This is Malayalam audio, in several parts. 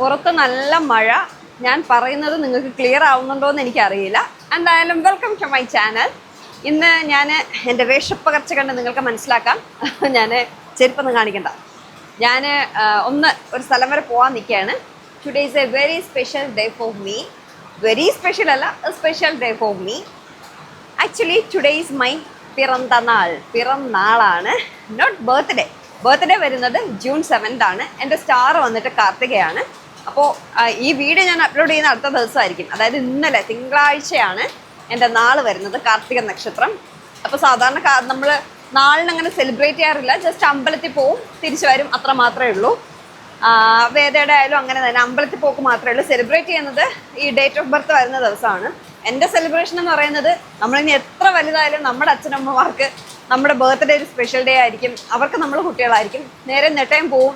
പുറത്ത് നല്ല മഴ. ഞാൻ പറയുന്നത് നിങ്ങൾക്ക് ക്ലിയർ ആവുന്നുണ്ടോ എന്ന് എനിക്കറിയില്ല. എന്തായാലും വെൽക്കം ടു മൈ ചാനൽ ഇന്ന് ഞാൻ എന്റെ വേഷപ്പകർച്ച കണ്ട് നിങ്ങൾക്ക് മനസ്സിലാക്കാം. ഞാൻ ചെരുപ്പൊന്നും കാണിക്കണ്ട. ഞാൻ ഒന്ന് ഒരു സ്ഥലം വരെ പോകാൻ നിൽക്കുകയാണ് today is a very special day for me very special അല്ല special day for me actually today is my പിറന്തനാൾ പിറന്നാളാണ് നോട്ട് ബർത്ത്ഡേ ബർത്ത്ഡേ വരുന്നത് ജൂൺ സെവൻത് ആണ്. എന്റെ സ്റ്റാർ വന്നിട്ട് കാർത്തികയാണ്. അപ്പോൾ ഈ വീഡിയോ ഞാൻ അപ്ലോഡ് ചെയ്യുന്ന അടുത്ത ദിവസമായിരിക്കും. അതായത് ഇന്നലെ തിങ്കളാഴ്ചയാണ് എന്റെ നാൾ വരുന്നത് കാർത്തിക നക്ഷത്രം. അപ്പോൾ സാധാരണ നമ്മൾ നാളിനങ്ങനെ സെലിബ്രേറ്റ് ചെയ്യാറില്ല ജസ്റ്റ് അമ്പലത്തിൽ പോവും തിരിച്ചു വരും അത്ര മാത്രമേ ഉള്ളൂ. വേദയുടെ ആയാലും അങ്ങനെ തന്നെ അമ്പലത്തിൽ പോക്ക് മാത്രമേ ഉള്ളൂ. സെലിബ്രേറ്റ് ചെയ്യുന്നത് ഈ ഡേറ്റ് ഓഫ് ബർത്ത് വരുന്ന ദിവസമാണ്. എന്റെ സെലിബ്രേഷൻ എന്ന് പറയുന്നത് നമ്മളിനി എത്ര വലുതായാലും നമ്മുടെ അച്ഛനമ്മമാർക്ക് നമ്മുടെ ബർത്ത്ഡേ ഒരു സ്പെഷ്യൽ ഡേ ആയിരിക്കും. അവർക്ക് നമ്മൾ കുട്ടികളായിരിക്കും. നേരെ നെട്ടയും പോവും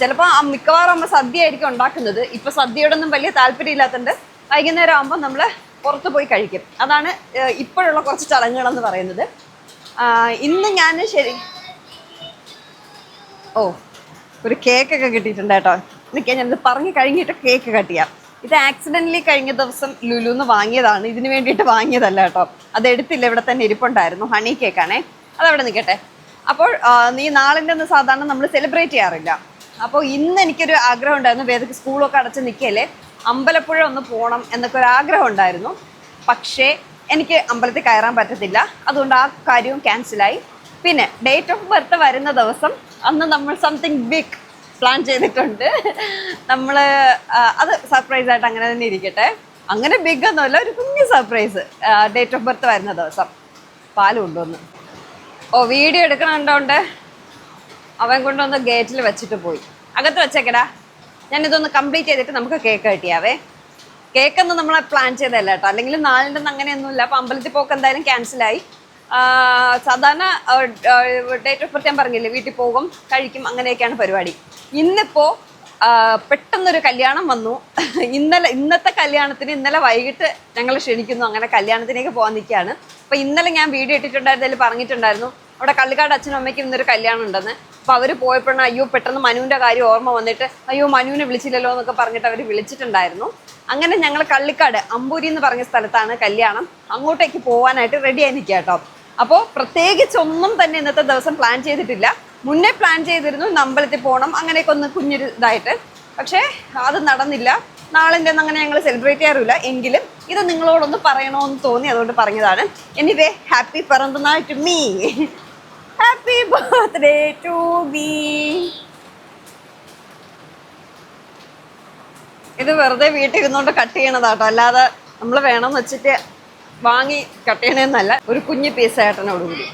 ചിലപ്പോൾ മിക്കവാറും നമ്മൾ സദ്യ ആയിരിക്കും ഉണ്ടാക്കുന്നത്. ഇപ്പൊ സദ്യയോടൊന്നും വലിയ താല്പര്യം ഇല്ലാത്തതുകൊണ്ട് വൈകുന്നേരം ആകുമ്പോൾ നമ്മൾ പുറത്ത് പോയി കഴിക്കും. അതാണ് ഇപ്പോഴുള്ള കുറച്ച് ചടങ്ങുകളെന്ന് പറയുന്നത്. ഇന്ന് ഞാൻ ശരി ഓ ഒരു കേക്കൊക്കെ കിട്ടിയിട്ടുണ്ട് കേട്ടോ. നിൽക്കാൻ ഞാനിത് പറഞ്ഞു കഴിഞ്ഞിട്ട് കേക്ക് കട്ട് ചെയ്യാം. ഇത് ആക്സിഡന്റലി കഴിഞ്ഞ ദിവസം ലുലുന്ന് വാങ്ങിയതാണ്. ഇതിന് വേണ്ടിയിട്ട് വാങ്ങിയതല്ല കേട്ടോ. അത് എടുത്തില്ല ഇവിടെ തന്നെ ഇരിപ്പുണ്ടായിരുന്നു. ഹണി കേക്കാണേ അതവിടെ നിൽക്കട്ടെ അപ്പോൾ നീ നാളിന്റെ ഒന്ന് സാധാരണ നമ്മൾ സെലിബ്രേറ്റ് ചെയ്യാറില്ല. അപ്പോൾ ഇന്ന് എനിക്കൊരു ആഗ്രഹം ഉണ്ടായിരുന്നു. വേദക്ക് സ്കൂളൊക്കെ അടച്ച് നിൽക്കല്ലേ അമ്പലപ്പുഴ ഒന്ന് പോകണം എന്നൊക്കെ ഒരു ആഗ്രഹം ഉണ്ടായിരുന്നു. പക്ഷേ എനിക്ക് അമ്പലത്തിൽ കയറാൻ പറ്റത്തില്ല. അതുകൊണ്ട് ആ കാര്യവും ക്യാൻസലായി പിന്നെ ഡേറ്റ് ഓഫ് ബർത്ത് വരുന്ന ദിവസം അന്ന് നമ്മൾ സംതിങ് ബിഗ് പ്ലാൻ ചെയ്തിട്ടുണ്ട്. നമ്മൾ അത് സർപ്രൈസ് ആയിട്ട് അങ്ങനെ തന്നെ ഇരിക്കട്ടെ. അങ്ങനെ ബിഗ് ഒന്നുമല്ല ഒരു കുഞ്ഞു സർപ്രൈസ് ഡേറ്റ് ഓഫ് ബർത്ത് വരുന്ന ദിവസം. പാൽ കൊണ്ടുവന്ന് ഓ വീഡിയോ എടുക്കണുണ്ടോണ്ട് അവൻ കൊണ്ടുവന്ന് ഗേറ്റിൽ വെച്ചിട്ട് പോയി. അകത്ത് വെച്ചേക്കടാ. ഞാനിതൊന്ന് കംപ്ലീറ്റ് ചെയ്തിട്ട് നമുക്ക് കേക്ക് കട്ടിയാവേ. കേക്കൊന്നും നമ്മൾ പ്ലാൻ ചെയ്തല്ല കേട്ടോ. അല്ലെങ്കിൽ നാലിന്റെ ഒന്നും അങ്ങനെയൊന്നുമില്ല. അപ്പോൾ അമ്പലത്തിൽ പോക്ക് എന്തായാലും ക്യാൻസലായി സാധാരണ ഡേറ്റ് ഓഫ് ബർത്ത് ഞാൻ പറഞ്ഞില്ലേ? വീട്ടിൽ പോകും കഴിക്കും അങ്ങനെയൊക്കെയാണ് പരിപാടി. ഇന്നിപ്പോൾ പെട്ടെന്നൊരു കല്യാണം വന്നു. ഇന്നലെ ഇന്നത്തെ കല്യാണത്തിന് ഇന്നലെ വൈകിട്ട് ഞങ്ങൾ ക്ഷണിക്കുന്നു. അങ്ങനെ കല്യാണത്തിനേക്ക് പോകാൻ നിൽക്കുകയാണ്. അപ്പോൾ ഇന്നലെ ഞാൻ വീഡിയോ ഇട്ടിട്ടുണ്ടായിരുന്നതിൽ പറഞ്ഞിട്ടുണ്ടായിരുന്നു. അവിടെ കള്ളിക്കാട് അച്ഛനും അമ്മയ്ക്കും ഇന്നൊരു കല്യാണം ഉണ്ടെന്ന് അപ്പോൾ അവർ പോയപ്പോഴാണ് അയ്യോ പെട്ടെന്ന് മനുവിന്റെ കാര്യം ഓർമ്മ വന്നിട്ട് അയ്യോ മനുവിനെ വിളിച്ചില്ലല്ലോ എന്നൊക്കെ പറഞ്ഞിട്ട് അവർ വിളിച്ചിട്ടുണ്ടായിരുന്നു. അങ്ങനെ ഞങ്ങൾ കള്ളിക്കാട് അമ്പൂരി എന്ന് പറഞ്ഞ സ്ഥലത്താണ് കല്യാണം. അങ്ങോട്ടേക്ക് പോകാനായിട്ട് റെഡിയായി നിൽക്കുക കേട്ടോ അപ്പോൾ പ്രത്യേകിച്ചൊന്നും തന്നെ ഇന്നത്തെ ദിവസം പ്ലാൻ ചെയ്തിട്ടില്ല. മുന്നേ പ്ലാൻ ചെയ്തിരുന്നു അമ്പലത്തിൽ പോകണം അങ്ങനെയൊക്കെ ഒന്ന് കുഞ്ഞൊരു ഇതായിട്ട്. പക്ഷേ അത് നടന്നില്ല. നാളിന്റെ അങ്ങനെ ഞങ്ങൾ സെലിബ്രേറ്റ് ചെയ്യാറില്ല എങ്കിലും ഇത് നിങ്ങളോടൊന്ന് പറയണമെന്ന് തോന്നി അതുകൊണ്ട് പറഞ്ഞതാണ്. എനിവേ ഹാപ്പി പിറന്നാൾ to me happy birthday to be ഇത് വെറുതെ വീട്ടിൽ ഇരുന്നോണ്ട് കട്ട് ചെയ്യണതാട്ടോ. അല്ലാതെ നമ്മൾ വേണമെന്ന് വെച്ചിട്ട് വാങ്ങി കട്ട് ചെയ്യണമെന്നല്ല ഒരു കുഞ്ഞു പീസ് ഏട്ടനോട് കൂടി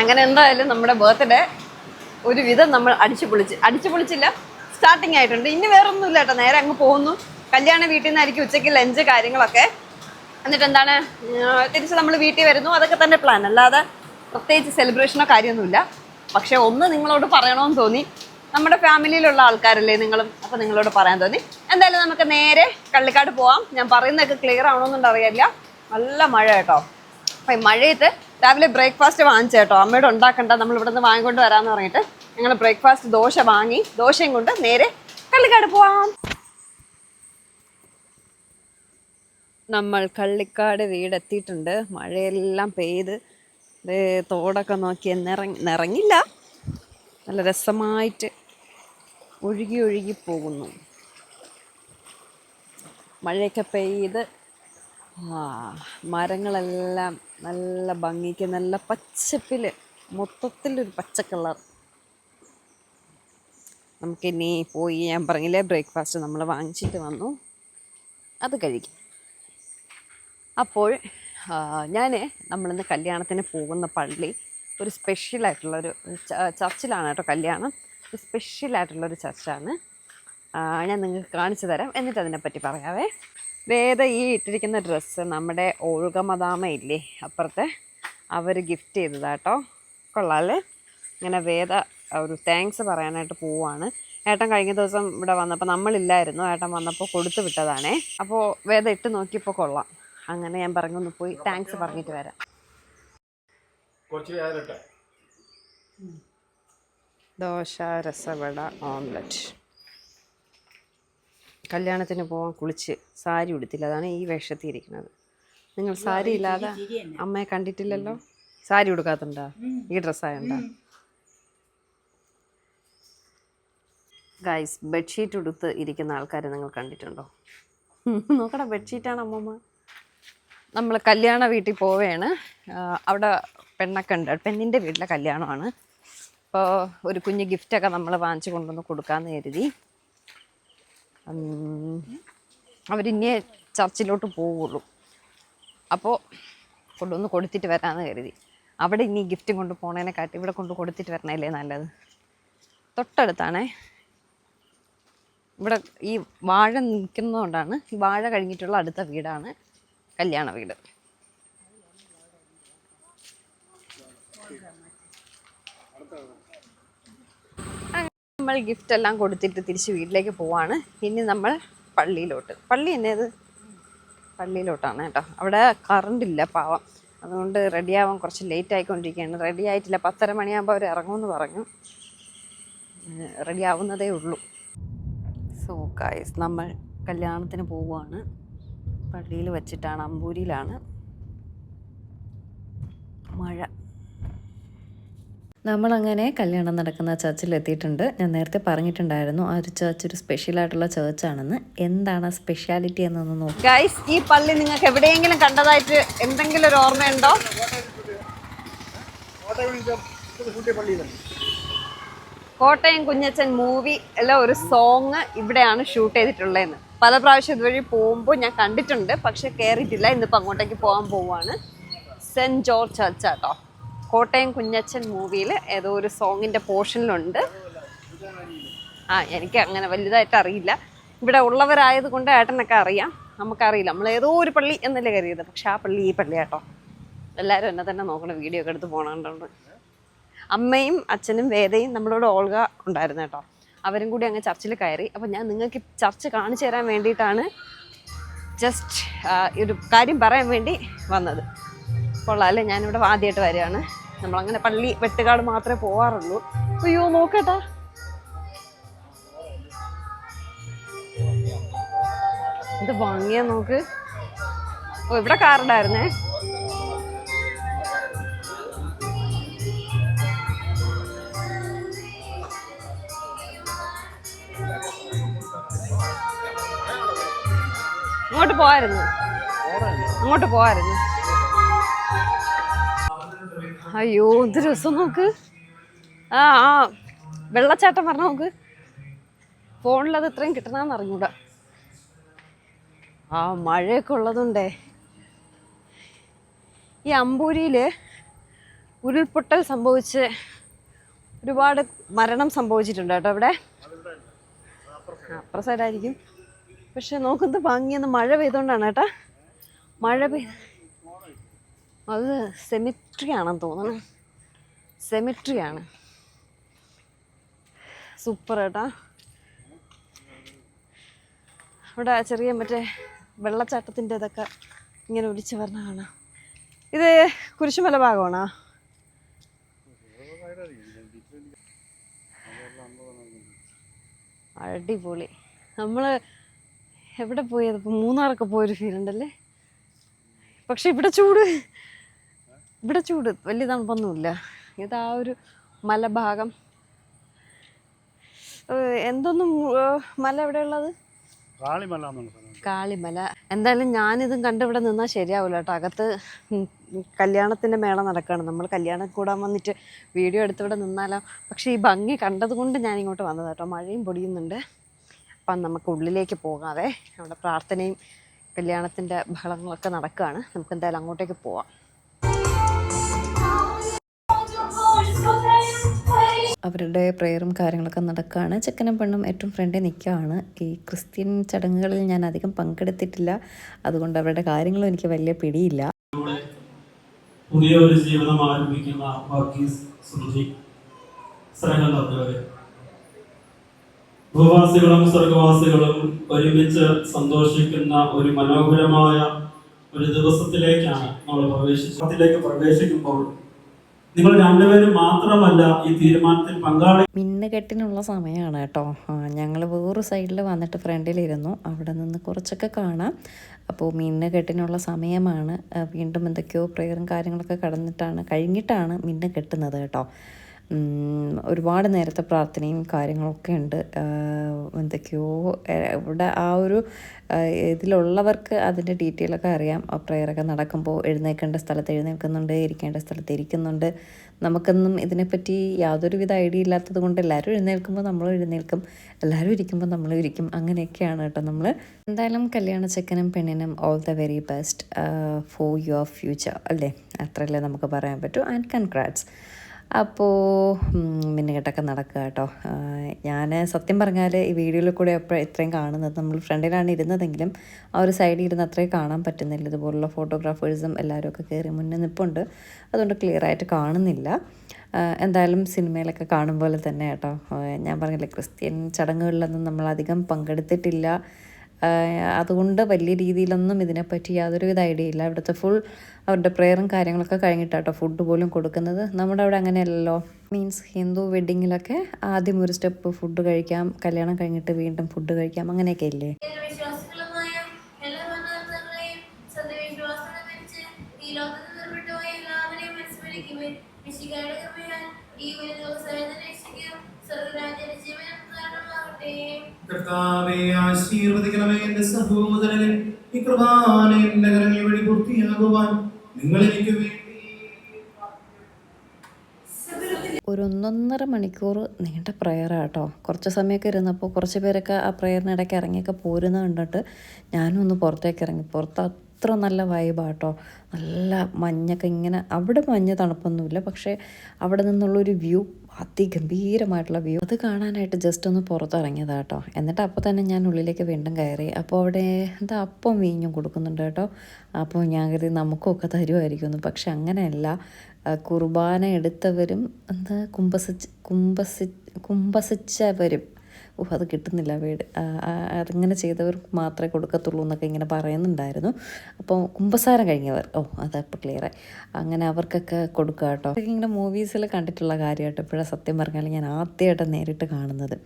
അങ്ങനെ എന്തായാലും നമ്മുടെ ബർത്ത്ഡേ ഒരു വിധം നമ്മൾ അടിച്ചു പൊളിച്ച് അടിച്ചു പൊളിച്ചില്ല. സ്റ്റാർട്ടിങ് ആയിട്ടുണ്ട്. ഇനി വേറൊന്നുമില്ല കേട്ടോ. നേരെ അങ്ങ് പോകുന്നു. കല്യാണ വീട്ടിൽ നിന്നായിരിക്കും ഉച്ചയ്ക്ക് ലഞ്ച് കാര്യങ്ങളൊക്കെ. എന്നിട്ട് എന്താണ് തിരിച്ച് നമ്മൾ വീട്ടിൽ വരുന്നു. അതൊക്കെ തന്നെ പ്ലാൻ അല്ലാതെ പ്രത്യേകിച്ച് സെലിബ്രേഷനോ കാര്യമൊന്നുമില്ല. പക്ഷെ ഒന്ന് നിങ്ങളോട് പറയണമെന്ന് തോന്നി. നമ്മുടെ ഫാമിലിയിലുള്ള ആൾക്കാരല്ലേ നിങ്ങളും? അപ്പം നിങ്ങളോട് പറയാൻ തോന്നി. എന്തായാലും നമുക്ക് നേരെ കള്ളിക്കാട് പോവാം. ഞാൻ പറയുന്നതൊക്കെ ക്ലിയർ ആണോന്നുണ്ട് അറിയില്ല നല്ല മഴ കേട്ടോ. അപ്പം ഈ മഴയത്ത് രാവിലെ ബ്രേക്ക്ഫാസ്റ്റ് വാങ്ങിച്ചു കേട്ടോ. അമ്മയോട് ഉണ്ടാക്കണ്ട. നമ്മൾ ഇവിടെ നിന്ന് വാങ്ങിക്കൊണ്ട് വരാമെന്ന് പറഞ്ഞിട്ട് ഞങ്ങൾ ബ്രേക്ക്ഫാസ്റ്റ് ദോശ വാങ്ങി. ദോശയും കൊണ്ട് നേരെ കള്ളിക്കാട് പോവാം. നമ്മൾ കള്ളിക്കാട് വീടെത്തിയിട്ടുണ്ട്. മഴയെല്ലാം പെയ്ത് തോടൊക്കെ നോക്കി നിറങ്ങി നിറങ്ങില്ല. നല്ല രസമായിട്ട് ഒഴുകി ഒഴുകി പോകുന്നു. മഴയൊക്കെ പെയ്ത് ആ മരങ്ങളെല്ലാം നല്ല ഭംഗിക്ക് നല്ല പച്ചപ്പിൽ മൊത്തത്തിലൊരു പച്ച കളർ. നമുക്കിനി പോയി ഞാൻ പറഞ്ഞില്ലേ ബ്രേക്ക്ഫാസ്റ്റ് നമ്മൾ വാങ്ങിച്ചിട്ട് വന്നു. അത് കഴിക്കും. അപ്പോൾ ഞാൻ നമ്മളിന്ന് കല്യാണത്തിന് പോകുന്ന പള്ളി ഒരു സ്പെഷ്യലായിട്ടുള്ളൊരു ചർച്ചിലാണ് കേട്ടോ കല്യാണം. ഒരു സ്പെഷ്യലായിട്ടുള്ളൊരു ചർച്ചാണ്. ഞാൻ നിങ്ങൾക്ക് കാണിച്ചു തരാം. എന്നിട്ട് അതിനെപ്പറ്റി പറയാവേ. വേദ ഈ ഇട്ടിരിക്കുന്ന ഡ്രസ്സ് നമ്മുടെ ഒഴുകമതാമ ഇല്ലേ അപ്പുറത്തെ അവർ ഗിഫ്റ്റ് ചെയ്തതാട്ടോ കൊള്ളാല്ലേ? ഇങ്ങനെ വേദ ഒരു താങ്ക്സ് പറയാനായിട്ട് പോവാണ്. ഏട്ടൻ കഴിഞ്ഞ ദിവസം ഇവിടെ വന്നപ്പോൾ നമ്മളില്ലായിരുന്നു. ഏട്ടൻ വന്നപ്പോൾ കൊടുത്തു വിട്ടതാണേ. അപ്പോൾ വേദ ഇട്ട് നോക്കിയപ്പോൾ കൊള്ളാം. അങ്ങനെ ഞാൻ പറഞ്ഞു ഒന്ന് പോയി താങ്ക്സ് പറഞ്ഞിട്ട് വരാം. ദോശ രസവട ഓംലറ്റ് കല്യാണത്തിന് പോവാൻ കുളിച്ച് സാരി ഉടുത്തില്ല അതാണ് ഈ വേഷത്തിൽ ഇരിക്കുന്നത് നിങ്ങൾ സാരി ഇല്ലാതെ അമ്മയെ കണ്ടിട്ടില്ലല്ലോ? സാരി ഉടുക്കാത്തുണ്ടോ? ഈ ഡ്രസ്സായുണ്ടോ ഗൈസ് ബെഡ്ഷീറ്റ് ഉടുത്ത് ഇരിക്കുന്ന ആൾക്കാരെ നിങ്ങൾ കണ്ടിട്ടുണ്ടോ? നോക്കടാ ബെഡ്ഷീറ്റാണ് അമ്മമ്മ. നമ്മൾ കല്യാണ വീട്ടിൽ പോവുകയാണ് അവിടെ പെണ്ണൊക്കെ ഉണ്ട്. പെണ്ണിന്റെ വീട്ടിലെ കല്യാണമാണ്. അപ്പോൾ ഒരു കുഞ്ഞ് ഗിഫ്റ്റൊക്കെ നമ്മൾ വാങ്ങിച്ചു കൊണ്ടുവന്ന് കൊടുക്കാമെന്ന് കരുതി. അവരിന്നേ ചർച്ചിലോട്ട് പോവുള്ളൂ. അപ്പോൾ കൊണ്ടുവന്ന് കൊടുത്തിട്ട് വരാമെന്ന് കരുതി. അവിടെ ഇനി ഗിഫ്റ്റും കൊണ്ട് പോണേനെക്കാട്ടി ഇവിടെ കൊണ്ട് കൊടുത്തിട്ട് വരണല്ലേ നല്ലത്? തൊട്ടടുത്താണേ. ഇവിടെ ഈ വാഴ നിൽക്കുന്നതുകൊണ്ടാണ്. ഈ വാഴ കഴിഞ്ഞിട്ടുള്ള അടുത്ത വീടാണ്. കല്യാണ വീട്. നമ്മൾ ഗിഫ്റ്റ് എല്ലാം കൊടുത്തിട്ട് തിരിച്ച് വീട്ടിലേക്ക് പോവാണ്. ഇനി നമ്മൾ പള്ളിയിലോട്ട്. പള്ളി എന്നേത്? പള്ളിയിലോട്ടാണ് കേട്ടോ. അവിടെ കറണ്ട് ഇല്ല പാവം. അതുകൊണ്ട് റെഡിയാവാൻ കുറച്ച് ലേറ്റ് ആയിക്കൊണ്ടിരിക്കുകയാണ്. റെഡി ആയിട്ടില്ല. പത്തര മണിയാകുമ്പോൾ അവർ ഇറങ്ങുമെന്ന് പറഞ്ഞു. റെഡി ആവുന്നതേ ഉള്ളൂ. സോ കായസ് നമ്മൾ കല്യാണത്തിന് പോവുകയാണ് പള്ളിയിൽ വച്ചിട്ടാണ് അമ്പൂരിയിലാണ്. മഴ. നമ്മളങ്ങനെ കല്യാണം നടക്കുന്ന ചർച്ചിൽ എത്തിയിട്ടുണ്ട്. ഞാൻ നേരത്തെ പറഞ്ഞിട്ടുണ്ടായിരുന്നു ആ ഒരു ചർച്ച് ഒരു സ്പെഷ്യൽ ആയിട്ടുള്ള ചർച്ചാണെന്ന് എന്താണ് സ്പെഷ്യാലിറ്റി എന്നൊന്ന് നോക്കാം. ഗൈസ് ഈ പള്ളി നിങ്ങൾക്ക് എവിടെയെങ്കിലും കണ്ടതായിട്ട് എന്തെങ്കിലും ഒരു ഓർമ്മയുണ്ടോ? കോട്ടയം കുഞ്ഞച്ചൻ മൂവി അല്ല ഒരു സോങ് ഇവിടെയാണ് ഷൂട്ട് ചെയ്തിട്ടുള്ളതെന്ന്. പല പ്രാവശ്യം ഇതുവഴി പോകുമ്പോൾ ഞാൻ കണ്ടിട്ടുണ്ട് പക്ഷെ കയറിയിട്ടില്ല ഇന്നിപ്പോൾ അങ്ങോട്ടേക്ക് പോകാൻ പോവുകയാണ് സെന്റ് ജോർജ് ചർച്ച കേട്ടോ കോട്ടയം കുഞ്ഞച്ചൻ മൂവിയിൽ ഏതോ ഒരു സോങ്ങിന്റെ പോർഷനിലുണ്ട്. ആ എനിക്ക് അങ്ങനെ വലുതായിട്ട് അറിയില്ല. ഇവിടെ ഉള്ളവരായത് കൊണ്ട് ഏട്ടനൊക്കെ അറിയാം. നമുക്കറിയില്ല. നമ്മൾ ഏതോ ഒരു പള്ളി എന്നല്ലേ കരുതിയത്. പക്ഷെ ആ പള്ളി ഈ പള്ളി കേട്ടോ എല്ലാവരും എന്നെ തന്നെ നോക്കണം. വീഡിയോ ഒക്കെ എടുത്ത് പോകണുണ്ട് അമ്മയും അച്ഛനും വേദയും നമ്മളോട് ഓൾഗ ഉണ്ടായിരുന്നു കേട്ടോ. അവരും കൂടി അങ്ങ് ചർച്ചിൽ കയറി. അപ്പം ഞാൻ നിങ്ങൾക്ക് ചർച്ച് കാണിച്ചു തരാൻ വേണ്ടിയിട്ടാണ് ജസ്റ്റ് ഒരു കാര്യം പറയാൻ വേണ്ടി വന്നത്. കൊള്ളാം അല്ലേ? ഞാനിവിടെ ആദ്യമായിട്ട് വരികയാണ്. നമ്മളങ്ങനെ പള്ളി വെട്ടുകാട് മാത്രമേ പോവാറുള്ളൂ. അയ്യോ നോക്കട്ടാ. ഇത് ഭംഗിയാ നോക്ക്. ഓ ഇവിടെ കാറുണ്ടായിരുന്നേ. ഇങ്ങോട്ട് പോവായിരുന്നു. അങ്ങോട്ട് പോവായിരുന്നു. അയ്യോ എന്ത് രസം നോക്ക്. ആ ആ. വെള്ളച്ചാട്ടം പറഞ്ഞ നോക്ക് ഫോണിൽ അത് ഇത്രയും കിട്ടണമെന്ന് അറിഞ്ഞൂടാ. ആ മഴയൊക്കെ ഉള്ളതുണ്ടേ. ഈ അമ്പൂരിയിൽ ഉരുൾപൊട്ടൽ സംഭവിച്ച് ഒരുപാട് മരണം സംഭവിച്ചിട്ടുണ്ട് കേട്ടോ ഇവിടെ അപ്പുറ സൈഡായിരിക്കും പക്ഷെ നോക്കുന്നത് ഭംഗിയെന്ന് മഴ പെയ്തുകൊണ്ടാണ് കേട്ടാ. മഴ പെയ്ത് അത് സെമിട്രി ആണെന്ന് തോന്നുന്നു. സെമിട്രി ആണ്. സൂപ്പർ കേട്ടാ അവിടെ ചെറിയ മറ്റേ വെള്ളച്ചാട്ടത്തിന്റെ ഇതൊക്കെ ഇങ്ങനെ ഒലിച്ച് വരണ ഇത് കുരിശുമല ഭാഗമാണോ? അടിപൊളി. നമ്മൾ എവിടെ പോയത് ഇപ്പം മൂന്നാറൊക്കെ പോയൊരു ഫീൽ ഉണ്ടല്ലേ? പക്ഷെ ഇവിടെ ചൂട്. ഇവിടെ ചൂട്. വലിയ തണുപ്പൊന്നുമില്ല. ഇത് ആ ഒരു മലഭാഗം. എന്തൊന്നും മല എവിടെയുള്ളത്? കാളിമല എന്നുള്ള കാളിമല. എന്തായാലും ഞാനിതും കണ്ട് ഇവിടെ നിന്നാൽ ശരിയാവില്ല കേട്ടോ. അകത്ത് കല്യാണത്തിന്റെ മേള നടക്കുകയാണ് നമ്മൾ കല്യാണം കൂടാൻ വന്നിട്ട് വീഡിയോ എടുത്തിവിടെ നിന്നാലോ. പക്ഷേ ഈ ഭംഗി കണ്ടതുകൊണ്ട് ഞാൻ ഇങ്ങോട്ട് വന്നത് കേട്ടോ. മഴയും പൊടിയുന്നുണ്ട്. അപ്പം നമുക്ക് ഉള്ളിലേക്ക് പോകാതെ അവിടെ പ്രാർത്ഥനയും കല്യാണത്തിന്റെ ബഹളങ്ങളൊക്കെ നടക്കുകയാണ്. നമുക്ക് എന്തായാലും അങ്ങോട്ടേക്ക് പോവാം. അവരുടെ പ്രെയറും കാര്യങ്ങളൊക്കെ നടക്കുകയാണ്. ചെക്കനും പെണ്ണും ഏറ്റവും ഫ്രണ്ടിൽ നിൽക്കുകയാണ്. ഈ ക്രിസ്ത്യൻ ചടങ്ങുകളിൽ ഞാൻ അധികം പങ്കെടുത്തിട്ടില്ല. അതുകൊണ്ട് അവരുടെ കാര്യങ്ങളും എനിക്ക് വലിയ പിടിയില്ല. പുതിയ ഒരു ജീവിതം ആരംഭിക്കുന്ന വർഗീസ് സുജി സ്നേഹം നിറഞ്ഞവരെ ഭൂവാസികളും സ്വർഗവാസികളും ഒരുമിച്ച് സന്തോഷിക്കുന്ന ഒരു മനോഹരമായ ഒരു ദിവസത്തിലേക്കാണ് നമ്മൾ പ്രവേശിച്ചത്. അതിലേക്ക് പ്രവേശിക്കുമ്പോൾ നിങ്ങൾ രണ്ടുപേരും മാത്രമല്ല ഈ തീരുമാനത്തിൽ പങ്കാളി മിന്നുകെട്ടിനുള്ള സമയമാണ് കേട്ടോ. ഞങ്ങൾ വേറൊരു സൈഡിൽ വന്നിട്ട് ഫ്രണ്ടിലിരുന്നു അവിടെ നിന്ന് കുറച്ചൊക്കെ കാണാം. അപ്പോൾ മിന്നുകെട്ടിനുള്ള സമയമാണ്. വീണ്ടും എന്തൊക്കെയോ പ്രേറും കാര്യങ്ങളൊക്കെ കടന്നിട്ടാണ് കഴിഞ്ഞിട്ടാണ് മിന്നുകെട്ടുന്നത് കേട്ടോ. ഒരുപാട് നേരത്തെ പ്രാർത്ഥനയും കാര്യങ്ങളൊക്കെ ഉണ്ട്. എന്തൊക്കെയോ ഇവിടെ ആ ഒരു ഇതിലുള്ളവർക്ക് അതിന്റെ ഡീറ്റെയിലൊക്കെ അറിയാം. പ്രേയറൊക്കെ നടക്കുമ്പോൾ എഴുന്നേൽക്കേണ്ട സ്ഥലത്ത് എഴുന്നേൽക്കുന്നുണ്ട് ഇരിക്കേണ്ട സ്ഥലത്ത് ഇരിക്കുന്നുണ്ട്. നമുക്കൊന്നും ഇതിനെപ്പറ്റി യാതൊരുവിധ ഐഡിയ ഇല്ലാത്തത് കൊണ്ട് എല്ലാവരും എഴുന്നേൽക്കുമ്പോൾ നമ്മൾ എഴുന്നേൽക്കും. എല്ലാവരും ഇരിക്കുമ്പോൾ നമ്മളും ഇരിക്കും. അങ്ങനെയൊക്കെയാണ് കേട്ടോ നമ്മൾ എന്തായാലും കല്യാണ ചെക്കനും പെണ്ണിനും all the very best for your future അല്ലേ? അത്രയല്ലേ നമുക്ക് പറയാൻ പറ്റൂ. ആൻഡ് കൺഗ്രാറ്റ്സ് അപ്പോൾ മിന്നുകെട്ടൊക്കെ നടക്കുക കേട്ടോ ഞാൻ സത്യം പറഞ്ഞാൽ ഈ വീഡിയോയിൽ കൂടെ എപ്പോഴും ഇത്രയും കാണുന്നത്? നമ്മൾ ഫ്രണ്ടിലാണ് ഇരുന്നതെങ്കിലും ആ ഒരു സൈഡിൽ ഇരുന്ന് അത്രയും കാണാൻ പറ്റുന്നില്ല. ഇതുപോലുള്ള ഫോട്ടോഗ്രാഫേഴ്സും എല്ലാവരും ഒക്കെ കയറി മുന്നേ നിൽപ്പുണ്ട് അതുകൊണ്ട് ക്ലിയർ ആയിട്ട് കാണുന്നില്ല. എന്തായാലും സിനിമയിലൊക്കെ കാണും പോലെ തന്നെ കേട്ടോ ഞാൻ പറഞ്ഞില്ലേ ക്രിസ്ത്യൻ ചടങ്ങുകളിലൊന്നും നമ്മളധികം പങ്കെടുത്തിട്ടില്ല. അതുകൊണ്ട് വലിയ രീതിയിലൊന്നും ഇതിനെപ്പറ്റി യാതൊരുവിധ ഐഡിയ ഇല്ല. ഇവിടുത്തെ ഫുൾ അവരുടെ പ്രെയറും കാര്യങ്ങളൊക്കെ കഴിഞ്ഞിട്ടാട്ടോ ഫുഡ് പോലും കൊടുക്കുന്നത്. നമ്മുടെ അവിടെ അങ്ങനെയല്ലല്ലോ. മീൻസ് ഹിന്ദു വെഡ്ഡിങ്ങിലൊക്കെ ആദ്യം ഒരു സ്റ്റെപ്പ് ഫുഡ് കഴിക്കാം കല്യാണം കഴിഞ്ഞിട്ട് വീണ്ടും ഫുഡ് കഴിക്കാം അങ്ങനെയൊക്കെ ഇല്ലേ? കർത്താവെ ആശീർവദിക്കണമേ എന്റെ സഹോദരനെ. ഈ കൃപാന എന്റെ വഴി പൂർത്തിയാകുവാൻ നിങ്ങൾ എനിക്ക് വേണ്ടി ഒരു ഒന്നൊന്നര മണിക്കൂർ നീണ്ട പ്രയറാണ് കേട്ടോ കുറച്ച് സമയമൊക്കെ ഇരുന്നപ്പോൾ കുറച്ച് പേരൊക്കെ ആ പ്രയറിനിടയ്ക്ക് ഇറങ്ങിയൊക്കെ പോരുന്ന കണ്ടിട്ട് ഞാനും ഒന്ന് പുറത്തേക്ക് ഇറങ്ങി. പുറത്ത് അത്ര നല്ല വൈബാട്ടോ നല്ല മഞ്ഞൊക്കെ ഇങ്ങനെ അവിടെ മഞ്ഞ് തണുപ്പൊന്നുമില്ല പക്ഷേ അവിടെ നിന്നുള്ളൊരു വ്യൂ അതിഗംഭീരമായിട്ടുള്ള വ്യൂ അത് കാണാനായിട്ട് ജസ്റ്റ് ഒന്ന് പുറത്തിറങ്ങിയതാ കേട്ടോ എന്നിട്ട് അപ്പോൾ തന്നെ ഞാൻ ഉള്ളിലേക്ക് വീണ്ടും കയറി. അപ്പോൾ അവിടെ എന്താ അപ്പം വീഞ്ഞും കൊടുക്കുന്നുണ്ട് കേട്ടോ. അപ്പോൾ ഞാൻ കരുതി നമുക്കൊക്കെ തരുമായിരിക്കുമെന്ന് പക്ഷെ അങ്ങനെയല്ല. കുർബാന എടുത്തവരും എന്താ കുംഭസിച്ച് കുംഭസി കുംഭസിച്ചവരും ഓ അത് കിട്ടുന്നില്ല. വീട് അതിങ്ങനെ ചെയ്തവർ മാത്രമേ കൊടുക്കത്തുള്ളൂ എന്നൊക്കെ ഇങ്ങനെ പറയുന്നുണ്ടായിരുന്നു. അപ്പോൾ കുമ്പസാരം കഴിഞ്ഞവർ ഓ അതപ്പോൾ ക്ലിയറായി അങ്ങനെ അവർക്കൊക്കെ കൊടുക്കുക കേട്ടോ. ഇങ്ങനെ മൂവീസിൽ കണ്ടിട്ടുള്ള കാര്യമായിട്ട് ഇപ്പോഴാണ് സത്യം പറഞ്ഞാൽ ഞാൻ ആദ്യമായിട്ട് നേരിട്ട് കാണുന്നത്.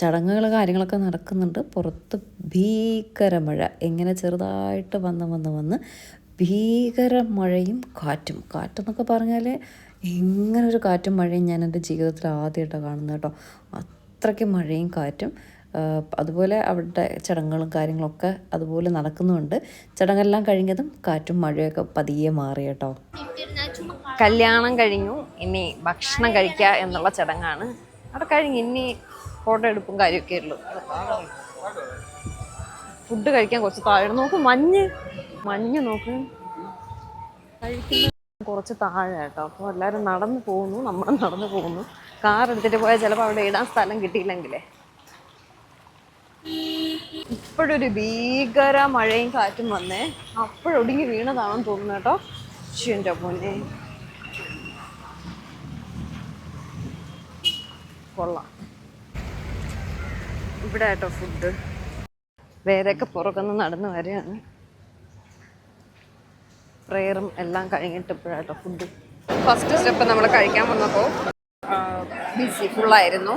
ചടങ്ങുകൾ കാര്യങ്ങളൊക്കെ നടക്കുന്നുണ്ട്. പുറത്ത് ഭീകര മഴ. എങ്ങനെ ചെറുതായിട്ട് വന്ന് വന്ന് വന്ന് ഭീകര മഴയും കാറ്റും. കാറ്റെന്നൊക്കെ പറഞ്ഞാൽ ഇങ്ങനെ ഒരു കാറ്റും മഴയും ഞാൻ എന്റെ ജീവിതത്തിൽ ആദ്യമായിട്ടാണ് കാണുന്നത് കേട്ടോ. അത്രയ്ക്ക് മഴയും കാറ്റും അതുപോലെ അവരുടെ ചടങ്ങുകളും കാര്യങ്ങളൊക്കെ അതുപോലെ നടക്കുന്നുണ്ട്. ചടങ്ങെല്ലാം കഴിഞ്ഞതും കാറ്റും മഴയൊക്കെ പതിയെ മാറി കേട്ടോ. കല്യാണം കഴിഞ്ഞു. ഇനി ഭക്ഷണം കഴിക്കുക എന്നുള്ള ചടങ്ങാണ്. അവിടെ കഴിഞ്ഞ് ഇനി ഫോട്ടോ എടുപ്പും കാര്യമൊക്കെ ഉള്ളൂ. ഫുഡ് കഴിക്കാൻ കുറച്ച് താഴെ നോക്ക് മഞ്ഞ്. മഞ്ഞ് നോക്ക്. കഴിക്കുന്ന കുറച്ച് താഴെ കേട്ടോ. അപ്പോൾ എല്ലാവരും നടന്നു പോകുന്നു. നമ്മൾ നടന്നു പോകുന്നു. കാർ എടുത്തിട്ട് പോയാൽ ചിലപ്പോൾ അവിടെ ഇടാൻ സ്ഥലം കിട്ടിയില്ലെങ്കിലേ. ഇപ്പോഴൊരു ഭീകര മഴയും കാറ്റും വന്നേ. അപ്പോഴൊടുങ്ങി വീണതാണെന്ന് തോന്നുന്നു കേട്ടോ. ശിവന്റെ പൊന്നെ. കൊള്ളാം. ഇവിടെ ആട്ടോ ഫുഡ്. വേറെയൊക്കെ പുറത്തുനിന്ന് നടന്നു വരികയാണ്. പ്രേയറും എല്ലാം കഴിഞ്ഞിട്ട് ഇപ്പോഴാട്ടോ ഫുഡ്. ഫസ്റ്റ് സ്റ്റെപ്പ് നമ്മൾ കഴിക്കാൻ വന്നപ്പോൾ ബിസി ഫുള്ളായിരുന്നു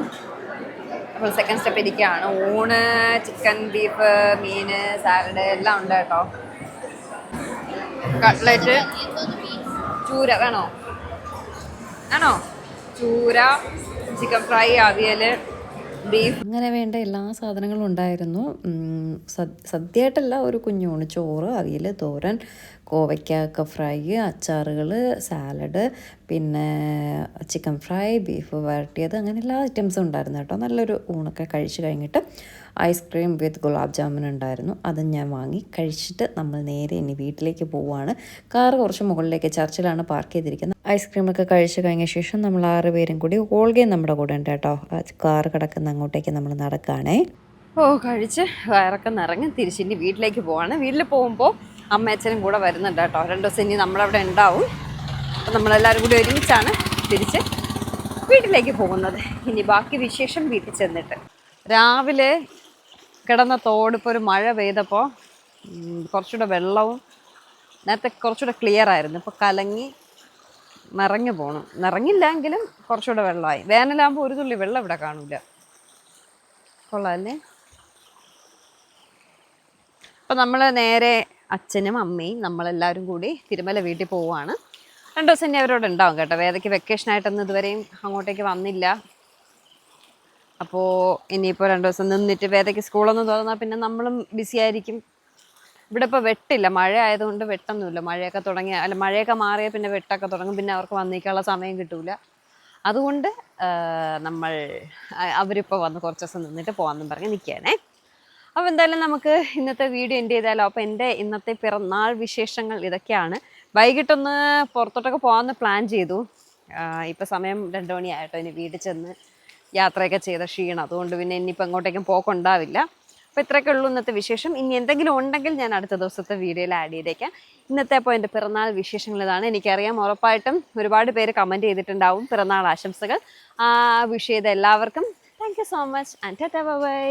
അപ്പോൾ സെക്കൻഡ് സ്റ്റെപ്പ് ഇരിക്കുകയാണ്. ഊണ് ചിക്കൻ ബീഫ് മീൻ സാലഡ് എല്ലാം ഉണ്ട് കേട്ടോ. കട്ട്ലറ്റ് ചൂര വേണോ? ആണോ? ചൂര ചിക്കൻ ഫ്രൈ അവിയൽ ബീഫ് അങ്ങനെ വേണ്ട എല്ലാ സാധനങ്ങളും ഉണ്ടായിരുന്നു. സദ്യ സദ്- സദ്യയായിട്ടല്ല ഒരു കുഞ്ഞൂണ് ചോറ് അവിയൽ തോരൻ കോവയ്ക്ക ഫ്രൈ അച്ചാറുകൾ സാലഡ് പിന്നെ ചിക്കൻ ഫ്രൈ ബീഫ് വരട്ടിയത് അങ്ങനെ എല്ലാ ഐറ്റംസും ഉണ്ടായിരുന്നു കേട്ടോ. നല്ലൊരു ഊണൊക്കെ കഴിച്ച് കഴിഞ്ഞിട്ട് ഐസ്ക്രീം വിത്ത് ഗുലാബ് ജാമുൻ ഉണ്ടായിരുന്നു. അതും ഞാൻ വാങ്ങി. കഴിച്ചിട്ട് നമ്മൾ നേരെ ഇനി വീട്ടിലേക്ക് പോവുകയാണ് കാർ കുറച്ച് മുകളിലേക്ക് ചർച്ചിലാണ് പാർക്ക് ചെയ്തിരിക്കുന്നത്. ഐസ്ക്രീമൊക്കെ കഴിച്ച് കഴിഞ്ഞ ശേഷം നമ്മൾ ആറ് പേരും കൂടി ഓൾഗയും നമ്മുടെ കൂടെ ഉണ്ട് കേട്ടോ. കാറ് കിടക്കുന്ന അങ്ങോട്ടേക്ക് നമ്മൾ നടക്കുകയാണേ ഓ കഴിച്ച് വയറൊക്കെ നിറങ്ങി തിരിച്ചിനി വീട്ടിലേക്ക് പോവാണ്. വീട്ടിൽ പോകുമ്പോൾ അമ്മയച്ഛനും കൂടെ വരുന്നുണ്ട് കേട്ടോ. രണ്ട് ദിവസം ഇനി നമ്മളവിടെ ഉണ്ടാവും. അപ്പം നമ്മളെല്ലാവരും കൂടി ഒരുമിച്ചാണ് തിരിച്ച് വീട്ടിലേക്ക് പോകുന്നത്. ഇനി ബാക്കി വിശേഷം വീട്ടിൽ ചെന്നിട്ട്. രാവിലെ കിടന്ന തോടിപ്പോൾ ഒരു മഴ പെയ്തപ്പോൾ കുറച്ചുകൂടെ വെള്ളവും നേരത്തെ കുറച്ചുകൂടെ ക്ലിയർ ആയിരുന്നു. ഇപ്പോൾ കലങ്ങി നിറഞ്ഞു പോകണം നിറഞ്ഞില്ലെങ്കിലും കുറച്ചുകൂടെ വെള്ളമായി. വേനലാകുമ്പോൾ ഒരു തുള്ളി വെള്ളം ഇവിടെ കാണില്ല കൊള്ളാം അല്ലേ? അപ്പം നമ്മൾ നേരെ അച്ഛനും അമ്മയും നമ്മളെല്ലാവരും കൂടി തിരുമല വീട്ടിൽ പോവുകയാണ്. രണ്ട് ദിവസം ഇനി അവരോട് ഉണ്ടാവും കേട്ടോ. വേദയ്ക്ക് വെക്കേഷനായിട്ടൊന്നും ഇതുവരെയും അങ്ങോട്ടേക്ക് വന്നില്ല. അപ്പോൾ ഇനിയിപ്പോൾ രണ്ട് ദിവസം നിന്നിട്ട് വേദയ്ക്ക് സ്കൂളൊന്നും തുറന്നാൽ പിന്നെ നമ്മളും ബിസി ആയിരിക്കും. ഇവിടെ ഇപ്പോൾ വെട്ടില്ല. മഴ ആയതുകൊണ്ട് വെട്ടൊന്നുമില്ല. മഴയൊക്കെ തുടങ്ങിയ അല്ല മഴയൊക്കെ മാറിയാൽ പിന്നെ വെട്ടൊക്കെ തുടങ്ങും. പിന്നെ അവർക്ക് വന്നിക്കാനുള്ള സമയം കിട്ടൂല. അതുകൊണ്ട് നമ്മൾ അവരിപ്പോൾ വന്ന് കുറച്ച് ദിവസം നിന്നിട്ട് പോകാമെന്നും പറഞ്ഞ് നിൽക്കുകയാണേ അപ്പോൾ എന്തായാലും നമുക്ക് ഇന്നത്തെ വീഡിയോ എന്റെ ചെയ്താലോ? അപ്പോൾ എന്റെ ഇന്നത്തെ പിറന്നാൾ വിശേഷങ്ങൾ ഇതൊക്കെയാണ്. വൈകിട്ടൊന്ന് പുറത്തോട്ടൊക്കെ പോകാമെന്ന് പ്ലാൻ ചെയ്തു. ഇപ്പോൾ സമയം രണ്ട് മണിയായിട്ടോ ഇനി വീട്ടിൽ ചെന്ന് യാത്രയൊക്കെ ചെയ്ത ക്ഷീണം. അതുകൊണ്ട് പിന്നെ ഇനിയിപ്പോൾ എങ്ങോട്ടേക്കും പോക്കുണ്ടാവില്ല. അപ്പോൾ ഇത്രയൊക്കെ ഉള്ളൂ ഇന്നത്തെ വിശേഷം. ഇനി എന്തെങ്കിലും ഉണ്ടെങ്കിൽ ഞാൻ അടുത്ത ദിവസത്തെ വീഡിയോയിൽ ആഡ് ചെയ്തേക്കാം. ഇന്നത്തെ അപ്പോൾ എന്റെ പിറന്നാൾ വിശേഷങ്ങൾ ഇതാണ്. എനിക്കറിയാം ഉറപ്പായിട്ടും ഒരുപാട് പേര് കമന്റ് ചെയ്തിട്ടുണ്ടാവും. പിറന്നാൾ ആശംസകൾ. ആ വിഷ് ചെയ്ത എല്ലാവർക്കും. Thank you so much and tata bye